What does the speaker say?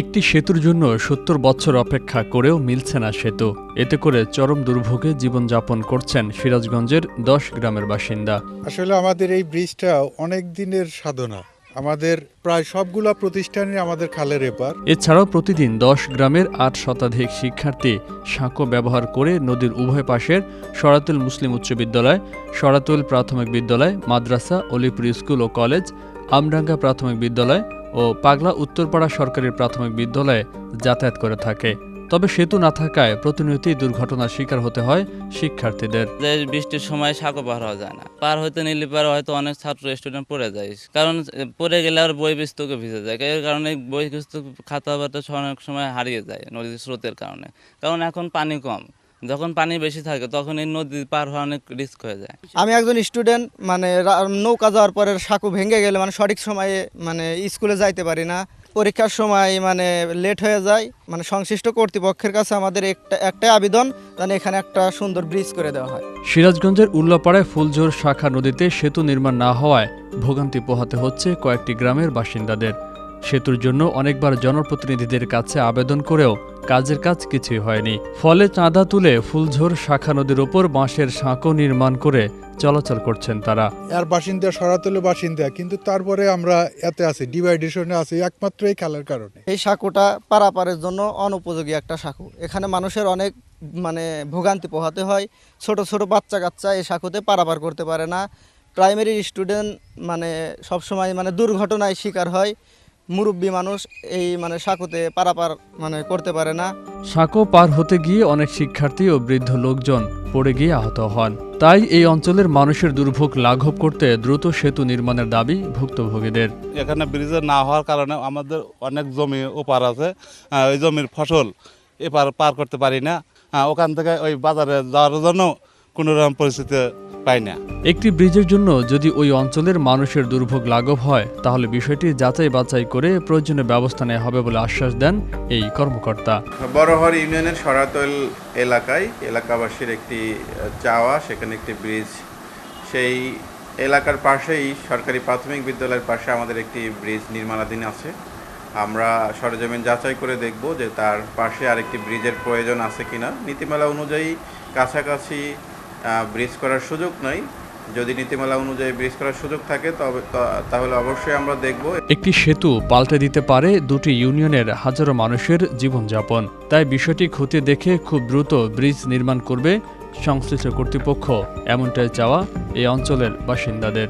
একটি সেতুর জন্য সত্তর বছর অপেক্ষা করেও মিলছে না সেতু। এতে করে চরম দুর্ভোগে জীবনযাপন করছেন সিরাজগঞ্জের দশ গ্রামের বাসিন্দা। আসলে আমাদের এই ব্রিজটা অনেক দিনের সাধনা। আমাদের প্রায় সবগুলা প্রতিষ্ঠানই আমাদের খালের এপার। এছাড়াও প্রতিদিন দশ গ্রামের আট শতাধিক শিক্ষার্থী সাঁকো ব্যবহার করে নদীর উভয় পাশের সরাতুল মুসলিম উচ্চ বিদ্যালয় সরাতুল প্রাথমিক বিদ্যালয় মাদ্রাসা অলিপুর স্কুল ও কলেজ আমডাঙ্গা প্রাথমিক বিদ্যালয় ও পাগলা উত্তরপাড়া সরকারি প্রাথমিক বিদ্যালয়ে যাতায়াত করে থাকে। তবে সেতু না থাকায় প্রতিনিয়তই দুর্ঘটনার শিকার হতে হয় শিক্ষার্থীদের। বৃষ্টির সময় সাঁকো পার হওয়া যায় না। পার হইতে নিলে পারে হয়তো অনেক ছাত্র স্টুডেন্ট পড়ে যায়। কারণ পড়ে গেলে আর বই পুস্তকে ভিজে যায়। এর কারণে বই পুস্তক খাতা বাতা অনেক সময় হারিয়ে যায় নদীর স্রোতের কারণে। কারণ এখন পানি কম। যখন পানি বেশি থাকে তখন এই নদী পার হওয়া অনেক রিস্ক হয়ে যায়। আমি একজন স্টুডেন্ট মানে নৌকা যাওয়ার পরে সাঁকু ভেঙে গেলে মানে সঠিক সময়ে মানে স্কুলে যাইতে পারি না। পরীক্ষার সময় মানে লেট হয়ে যায় মানে সংশ্লিষ্ট কর্তৃপক্ষের কাছে আমাদের একটা একটাই আবেদন যেন এখানে একটা সুন্দর ব্রিজ করে দেওয়া হয়। সিরাজগঞ্জের উল্লাপাড়ায় ফুলঝোর শাখা নদীতে সেতু নির্মাণ না হওয়ায় ভোগান্তি পোহাতে হচ্ছে কয়েকটি গ্রামের বাসিন্দাদের। সেতুর জন্য অনেকবার জনপ্রতিনিধিদের কাছে আবেদন করেও কাজের কাজ কিছুই হয়নি। ফলে চাঁদা তুলে ফুলঝোর শাখা নদীর ওপর বাঁশের সাঁকো নির্মাণ করে চলাচল করছেন তারা। আর বাসিন্দা সরাতলে বাসিন্দা কিন্তু তারপরে আমরা এতে আছি ডিভাইডেশনে আছি একমাত্র এই খালের কারণে। এই সাঁকুটা পারাপারের জন্য অনুপযোগী একটা সাঁকু এখানে মানুষের অনেক মানে ভোগান্তি পোহাতে হয়। ছোট ছোট বাচ্চা কাচ্চা এই সাঁকুতে পারাপার করতে পারে না। প্রাইমারি স্টুডেন্ট মানে সবসময় মানে দুর্ঘটনায় শিকার হয়। মুরব্বী মানুষ এই মানে সাঁকোতে পারাপার মানে করতে পারে না। সাঁকো পার হতে গিয়ে অনেক শিক্ষার্থী ও বৃদ্ধ লোকজন পড়ে গিয়ে আহত হন। তাই এই অঞ্চলের মানুষের দুর্ভোগ লাঘব করতে দ্রুত সেতু নির্মাণের দাবি ভুক্তভোগীদের। এখানে ব্রিজে না হওয়ার কারণে আমাদের অনেক জমি ওপার আছে ওই জমির ফসল এপার পার করতে পারি না। ওখান থেকে ওই বাজারে যাওয়ার জন্য কোনো রকম পরিস্থিতি পাই না। একটি ব্রিজের জন্য যদি ওই অঞ্চলের মানুষের দুর্ভোগ লাঘব হয় তাহলে বিষয়টি যাচাই বাছাই করে প্রয়োজনীয় ব্যবস্থা নেওয়া হবে বলে আশ্বাস দেন এই কর্মকর্তা। বড়হর ইউনিয়নের সরাতল এলাকায় এলাকাবাসীর একটি চাওয়া সেখানে একটি ব্রিজ। সেই এলাকার পাশেই সরকারি প্রাথমিক বিদ্যালয়ের পাশে আমাদের একটি ব্রিজ নির্মাণাধীন আছে। আমরা সরজমিন যাচাই করে দেখব যে তার পাশে আরেকটি ব্রিজের প্রয়োজন আছে কিনা। নীতিমালা অনুযায়ী কাছাকাছি ব্রিজ করার সুযোগ নাই যদি নীতিমালা অনুযায়ী ব্রিজ করার সুযোগ থাকে, তবে তাহলে অবশ্যই আমরা দেখব। একটি সেতু পাল্টে দিতে পারে দুটি ইউনিয়নের হাজারো মানুষের জীবনযাপন। তাই বিষয়টি খতিয়ে দেখে খুব দ্রুত ব্রিজ নির্মাণ করবে সংশ্লিষ্ট কর্তৃপক্ষ। এমনটাই চাওয়া এই অঞ্চলের বাসিন্দাদের।